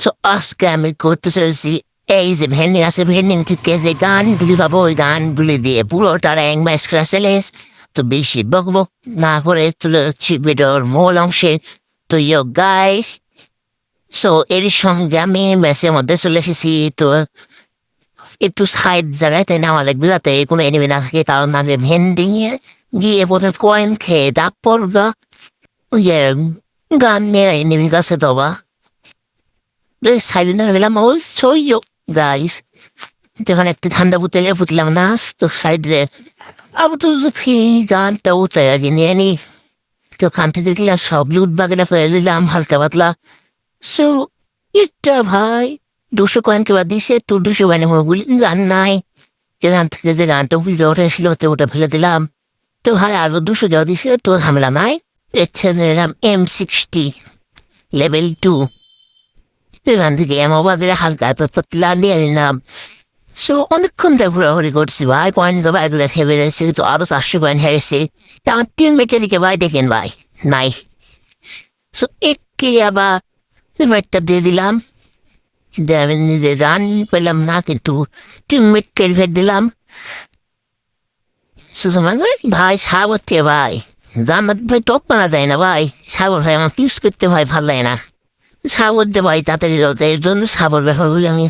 তো আজকে আমি করতে চলেছি এই যে ভেন্ডিং আছে ভেন্ডিং থেকে যে গানগুলি পাবো ওই গানগুলি দিয়ে পুরোটা র্যাং ম্যাচ ক্লাসেলেস তো বেশি বক বক না করে যাচ্ছি ভিডিওর মূল অংশে তো ইয়ো গাইস সো এর সঙ্গে আমি ম্যাচের মধ্যে চলে এসেছি তো একটু সাইড জায়গাতে নেওয়া লাগবে যাতে কোনো এনিমি না থাকে কারণ আমি ভেন্ডিং গিয়ে প্রথমে কয়েন খেয়ে তারপর ইয়ে গান মেরে এনিমি কাছে দেওয়া সাইডে না গেলাম। ও সইও গাইস যখন একটু ঠান্ডা বুতলে ফুটলাম না, তো সাইডে আবার তো ফি গানটা উঠে আর নিয়ে নি। তো থেকে দিলাম সব লুট বাগেরা ফেলে দিলাম, হালকা পাতলা। সো এটা ভাই, দুশো কয়েন কেবা দিছে তো দুশো কয়েন গুলি গান নাই। যেখান থেকে যে গানটা উঠে উঠেছিল তো ওটা ফেলে দিলাম। তো ভাই, আরও দুশো যাওয়া দিছে তো ঝামেলা নাই। এচ্ছে নিলাম এম সিক্সটি লেভেল টু সেখান থেকে এমবাদের হালকা পাতলা নিয়ে নিলাম সো অনেকক্ষণ ধরে ঘোরাঘুরি করছি ভাই পয়েন্ট তো বাইরে খেয়ে বেড়েছে তো আরও চারশো পয়েন্ট হেরেছে। তা আমার টিম মেটেরিকে ভাই দেখেন ভাই, নাই। সো একে আবার টিমমেটটা দিয়ে দিলাম। দিয়ে আমি নিজে রান পেলাম না, কিন্তু টিমমেটকে ফের দিলাম। সুষমান ভাই সাবতে ভাই, জামাত ভাই টপ মারা দেয় না ভাই সাবর ভাই আমার ইউজ করতে ভাই ভালো লাগে না। সাবর দে ভাই তাড়াতাড়ি যাতে এর জন্য সাবর ব্যবহার করি আমি।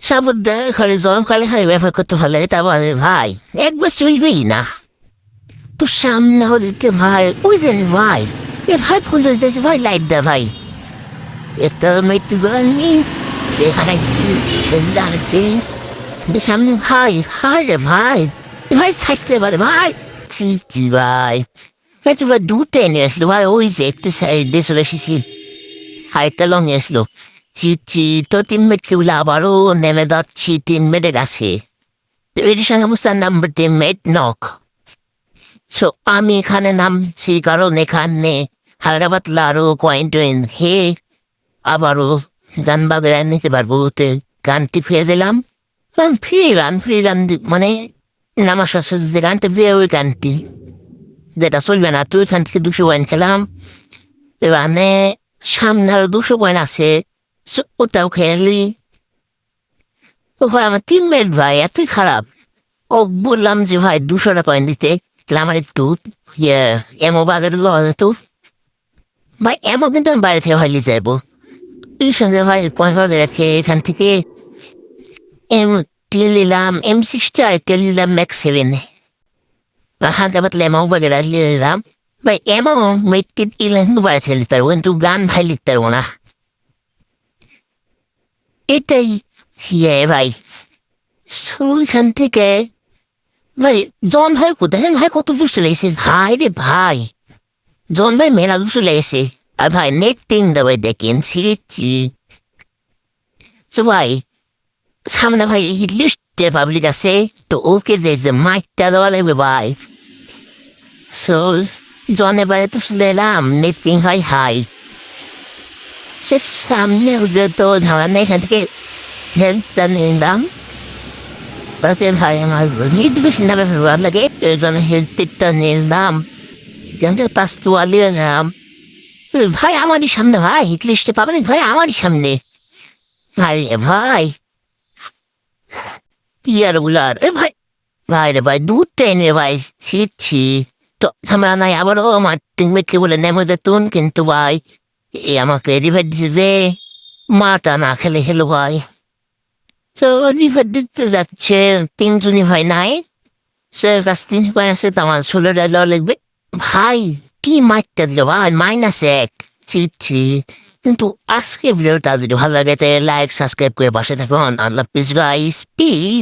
সাবর দেয় ঘরে জল খালে হয়, ব্যবহার করতে ভালো লাগে, তারপর ভাই একবার চলবেই না। তো সামনে হতে ভাই, ওই জানি ভাই, এ ভাই ফোন চলতেছে ভাই লাইট দে ভাই। একটা মেট্রো গানি সেখানে সামনে ভাই ভাই রে ভাই ভাই সাইডতে পারে ভাই ছি ছি ভাই। ভাই ভাই দুটো এনে আসলো, ভাই, ওই যে একটু সাইডে চলে এসেছি। হাইটটা লং আসলো চিচি তো টিমমেট কেউ আবারও নেমে যাচ্ছি টিমমেটের কাছে তো সঙ্গে আমার নাম্বার টিমমেট নক সো, আমি এখানে নামছি কারণ এখানে হালকা পাতলা আরও কয়েন টয়েন হে আবারও গান বাগেরা নিতে পারব। তো গানটি ফিরে দিলাম। ফ্রি গান ফ্রি গান মানে নামার সাথে গানটা দিয়ে ওই গানটি। যেটা চলবে না তুই এখান থেকে দুশো পয়েন্ট খেলাম। মানে সামনে আরও দুশো পয়েন্ট আছে ওটাও তো ভাই আমার টিমমেট ভাই এতই খারাপ ও বললাম যে ভাই দুশোটা পয়েন্ট দিতে তাহলে আমার একটু ইয়ে এমও বাগের তো ভাই এমও কিন্তু আমি বাইরে থেকে হয়লি যাব তুই সঙ্গে ভাই পয়েন্ট রেখে এখান থেকে এম টেল নিলাম এম সিক্সটি টেল নিলাম ম্যাক্স সেভেন হাতে পাতলে এমও বাগের নিলাম মেটকিট ইলেন বাইরে থেকে লিখতে পারব কিন্তু গান ভাই লিখতে পারব না এটাই ইয়ে ভাই ওইখান থেকে ভাই জন ভাই কোথায় ভাই কত দুশো লেগেছে ভাই রে ভাই জন ভাই মেলা দুশো লেগেছে আর ভাই নেট তিন দেবে দেখেন ছিঁড়েছি তো ভাই সামনে ভাই লিস্টে পাবলিক আছে তো ওকে যে মাইকটা দেওয়া লাগবে ভাই সো জনে ভাই তো শুনে এলাম নেট তিন হয় হাই সে সামনে তো ঝামেলা এখান থেকে হেলথটা নিলাম তাতে ভাই আমার নির্দিষ্ট নামে ভালো লাগে এই জন্য হেলথটা নিলাম এখান থেকে পাঁচ তোয়ালি নিলাম ভাই আমারই সামনে ভাই লিস্টে পাবেন ভাই আমারই সামনে ভাই রে ভাই কি আরগুলার এ ভাই ভাই রে ভাই দুধ টেনে ভাই ছিটছি তো ঝামেলা নাই আবারও আমার টিমমেটকে বলে নেমে দিতুন কিন্তু ভাই, এ আমাকে রিভার দিবে। মাটা না খেলে হেলো ভাই। তো রিভার দিতে যাচ্ছে, তিনজনই ভাই নাই। সে কাছ তিন ভাই আছে, তো আমার ষোলো ডাল লিখবে ভাই, কি মাইকটা দিল ভাই? মাইনাস এক। চিঠি কিন্তু আজকে ভিডিওটা যদি ভালো লাগে, তাহলে লাইক সাবস্ক্রাইব করে পাশে থাকুন। আল্লাহ পিস গাইস পিস